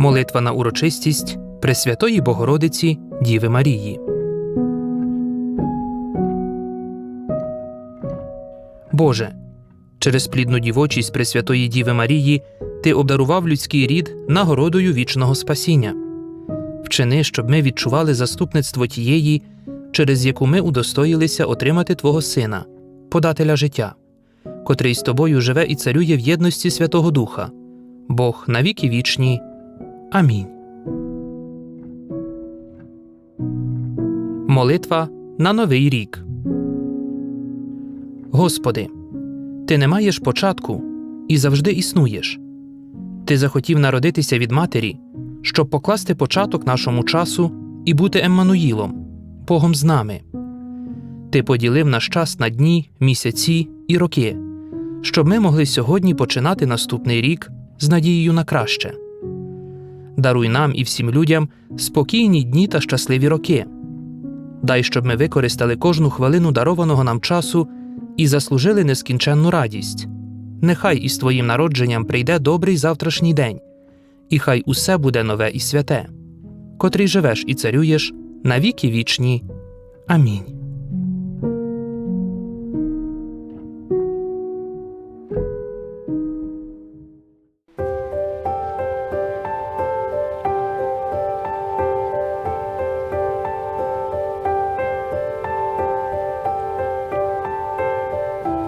Молитва на урочистість Пресвятої Богородиці Діви Марії. Боже, через плідну дівочість Пресвятої Діви Марії Ти обдарував людський рід нагородою вічного спасіння. Вчини, щоб ми відчували заступництво тієї, через яку ми удостоїлися отримати Твого Сина, подателя життя, котрий з тобою живе і царює в єдності Святого Духа, Бог навіки вічні. Амінь. Молитва на Новий рік. Господи, Ти не маєш початку і завжди існуєш. Ти захотів народитися від матері, щоб покласти початок нашому часу і бути Еммануїлом, Богом з нами. Ти поділив наш час на дні, місяці і роки, щоб ми могли сьогодні починати наступний рік з надією на краще. Даруй нам і всім людям спокійні дні та щасливі роки. Дай, щоб ми використали кожну хвилину дарованого нам часу і заслужили нескінченну радість. Нехай із Твоїм народженням прийде добрий завтрашній день, і хай усе буде нове і святе, котрий живеш і царюєш на віки вічні. Амінь.